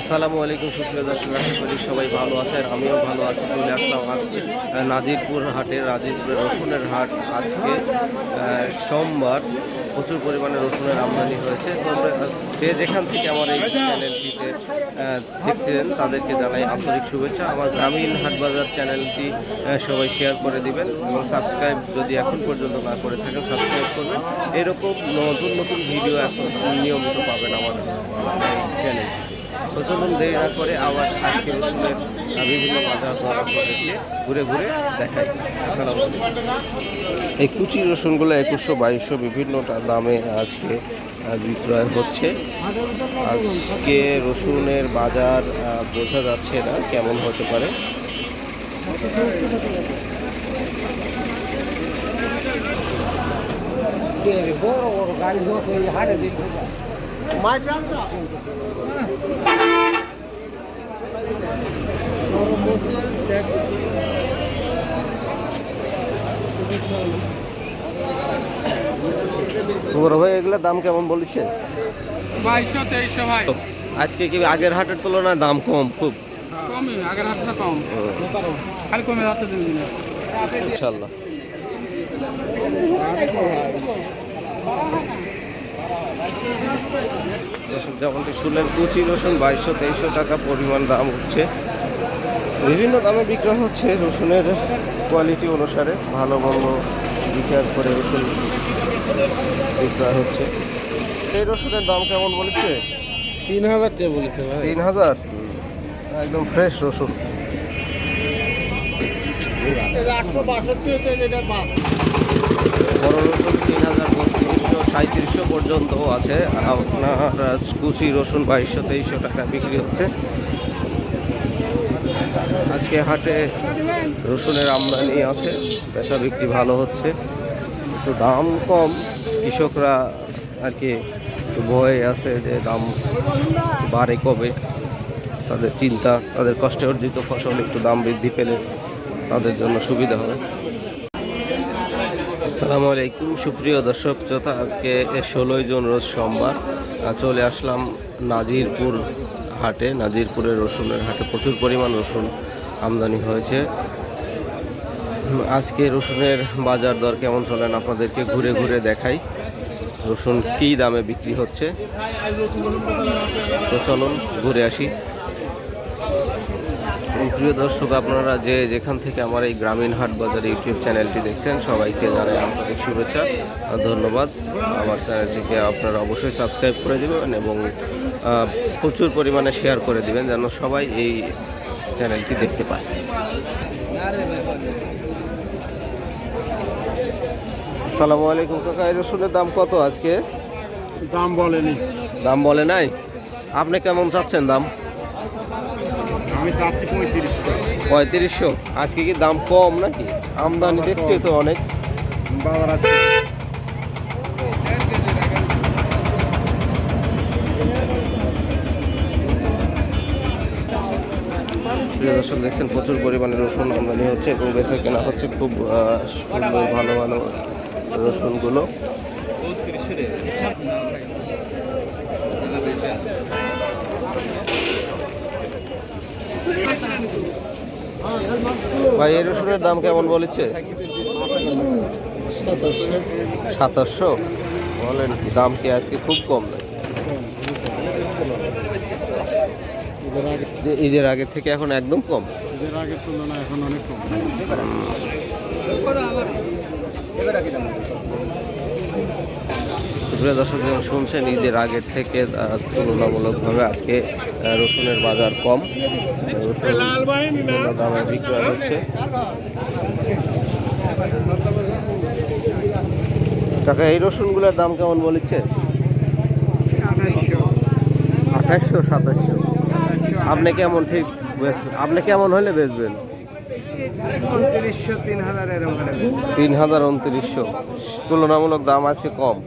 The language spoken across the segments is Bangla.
আসসালামু আলাইকুম, সুপ্রিয় দর্শক, আশা করি সবাই ভালো আছেন। আমিও ভালো আছি, চলে আসলাম আজকে নাজিরপুর হাটে, নাজিরপুরের রসুনের হাট। আজকে সোমবার প্রচুর পরিমাণে রসুনের আমদানি হয়েছে। তো যে যেখান থেকে আমার এই চ্যানেলটিতে দেখতেন তাদেরকে জানাই আন্তরিক শুভেচ্ছা। আমার গ্রামীণ হাটবাজার চ্যানেলটি সবাই শেয়ার করে দিবেন এবং সাবস্ক্রাইব যদি এখন পর্যন্ত না করে থাকেন, সাবস্ক্রাইব করবেন। এরকম নতুন নতুন ভিডিও এখন নিয়মিত পাবেন আমার চ্যানেলটিতে তো চলুন দেরি না করে আবার আজকে বিভিন্ন বাজার দর আপনাদেরকে ঘুরে ঘুরে দেখাই। এই কুচি রসুনগুলো একুশশো বাইশশো বিভিন্নটা দামে আজকে বিক্রয় হচ্ছে। আজকে রসুনের বাজার বোঝা যাচ্ছে না কেমন হতে পারে। বড় বড় গাড়ি হাটে বড় ভাই এগুলোর দাম কেমন বলেছে? বাইশশো তেইশশো ভাই। আজকে কি আগের হাটের তুলনায় দাম কম খুব? কমই আগের হাতটা কম। খালি কমে যাচ্ছে ইনশাল্লাহ। যেমনটি শুনলেন কুচি রসুন বাইশশো তেইশশো টাকা পরিমাণ দাম হচ্ছে। বিভিন্ন দামে বিক্রয় হচ্ছে রসুনের কোয়ালিটি অনুসারে ভালো মন্দ বিচার করে রসুন বিক্রয় হচ্ছে। এই রসুনের দাম কেমন বলেছে? তিন হাজার টাকা বলেছে তিন হাজার? একদম ফ্রেশ রসুন। একশো বাষট্টি হতে বড় রসুন তিন হাজার সাঁত্রিশশো পর্যন্ত আছে। আপনার কুচি রসুন বাইশশো, তেইশশো টাকা বিক্রি হচ্ছে। আজকে হাটে রসুনের আমদানি আছে, পেশা বিক্রি ভালো হচ্ছে। একটু দাম কম, কৃষকরা আর কি ভয়ে আছে যে দাম বাড়ে কবে। তাদের চিন্তা, তাদের কষ্টে অর্জিত ফসল একটু দাম বৃদ্ধি পেলে তাদের জন্য সুবিধা হবে। আসসালামু আলাইকুম। সুপ্রিয় দর্শক শ্রোতা আজকে ষোলোই জুন, রোজ সোমবার চলে আসলাম নাজিরপুর হাটে। নাজিরপুরের রসুনের হাটে প্রচুর পরিমাণ রসুন আমদানি হয়েছে। আজকে রসুনের বাজার দর কেমন চলেন আপনাদেরকে ঘুরে ঘুরে দেখাই। রসুন কী দামে বিক্রি হচ্ছে? তো চলুন ঘুরে আসি। প্রিয় দর্শক আপনারা যে যেখান থেকে আমার এই গ্রামীণ হাট বাজার ইউটিউব চ্যানেলটি দেখছেন সবাইকে জানাই আন্তরিক শুভেচ্ছা ধন্যবাদ। আমার চ্যানেলটিকে আপনারা অবশ্যই সাবস্ক্রাইব করে দেবেন এবং প্রচুর পরিমাণে শেয়ার করে দেবেন যেন সবাই এই চ্যানেলটি দেখতে পায়। আসসালামু আলাইকুম কাকা এই রসুনের দাম কত আজকে? দাম বলেনি। দাম বলে নাই? আপনি কেমন চাচ্ছেন দাম? আমি চাচ্ছি পঁয়ত্রিশশো। পঁয়ত্রিশশো? আজকে কি দাম কম নাকি? আমদানি দেখছি তো অনেক। বাজার আছে। প্রিয় দর্শক দেখছেন প্রচুর পরিমাণে রসুন আমদানি হচ্ছে এবং বেচা কেনা হচ্ছে খুব আহ, সুন্দর ভালো ভালো রসুনগুলো। ভাই এই রসুনের দাম কেমন বলেছে? সাতাশশো? বলেন দাম কি আজকে খুব কম? ঈদের আগে থেকে এখন একদম কম? ঈদের আগের তুলনায় এখন অনেক কম। সুপ্রিয় দর্শক যেমন শুনছেন ঈদের আগের থেকে তুলনামূলকভাবে আজকে রসুনের বাজার কম। রসুন দামে বিক্রয় হচ্ছে। কাকা এই রসুনগুলোর দাম কেমন বলেছে? আঠাশশো সাতাশশো আপনি কেমন ঠিক আপনি কেমন হলে বেচবেন? তিন হাজার উনত্রিশশো। তুলনামূলক দাম আছে কম।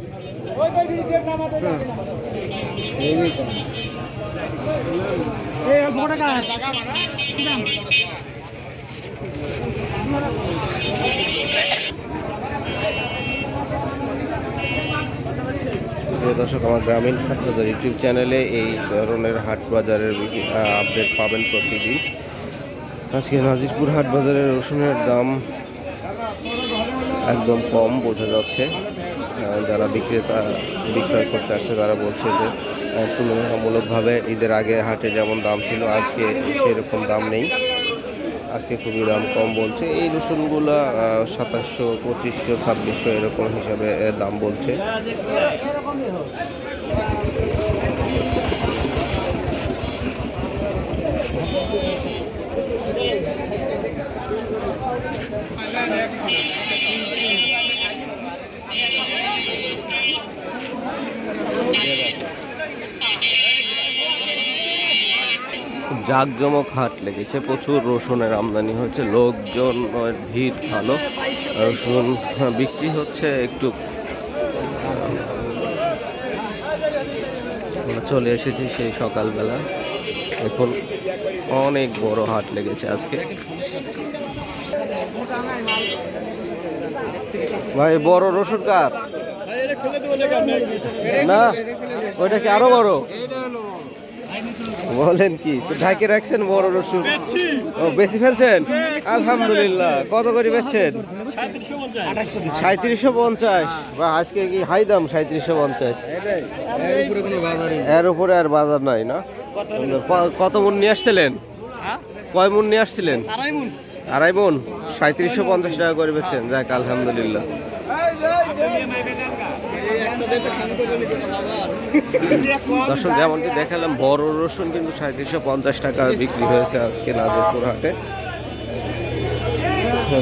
দর্শক, আমার গ্রামীণ হাট বাজার ইউটিউব চ্যানেলে এই ধরনের হাট বাজারের আপডেট পাবেন প্রতিদিন। আজকে নাজিরপুর হাট বাজারের রসুনের দাম একদম কম, বোঝা যাচ্ছে। যারা বিক্রেতা, বিক্রয় করতে আসছে, তারা বলছে যে তুলনামূলকভাবে ঈদের আগে হাটে যেমন দাম ছিল, আজকে সেরকম দাম নেই। আজকে খুবই দাম কম বলছে। এই রসুনগুলো সাতাশশো, পঁচিশশো, ছাব্বিশশো এরকম হিসাবে দাম বলছে। জাঁকজমক হাট লেগেছে, প্রচুর রসুনের আমদানি হয়েছে, লোকজন ভিড় ভালো, রসুন বিক্রি হচ্ছে একটু। চলে এসেছি সেই সকালবেলা। এখন অনেক বড় হাট লেগেছে আজকে। ভাই, বড় রসুন কার? না, ওইটা কি আরও বড়? বলেন কি তো ঢাকে রাখছেন বড় রসুন। ও বেশি ফেলছেন? আলহামদুলিল্লাহ কত করে বেচছেন? সাঁত্রিশশো পঞ্চাশ। বা আজকে কি হাই দাম সাঁত্রিশশো পঞ্চাশ? এর উপরে আর বাজার নাই না? কত মন নিয়ে আসছিলেন? কয় মন নিয়ে আসছিলেন? আড়াই মন? সাঁত্রিশশো পঞ্চাশ টাকা করে বেচছেন। যাক আলহামদুলিল্লাহ। দর্শক, যেমনটি দেখালাম, বড় রসুন কিন্তু সাঁত্রিশশো পঞ্চাশ টাকা বিক্রি হয়েছে আজকে নাজিরপুর হাটে।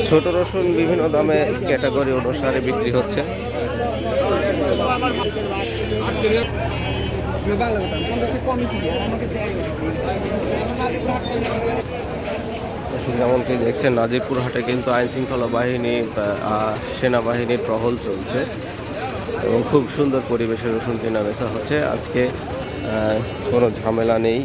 ছোট রসুন বিভিন্ন দামে ক্যাটাগরি অনুসারে বিক্রি হচ্ছে। যেমনটি দেখছেন, নাজিরপুর হাটে কিন্তু আইন শৃঙ্খলা বাহিনী সেনাবাহিনীর প্রহল চলছে। এবং খুব সুন্দর পরিবেশে রসুন কেনা বেচা হচ্ছে। আজকে কোনো ঝামেলা নেই।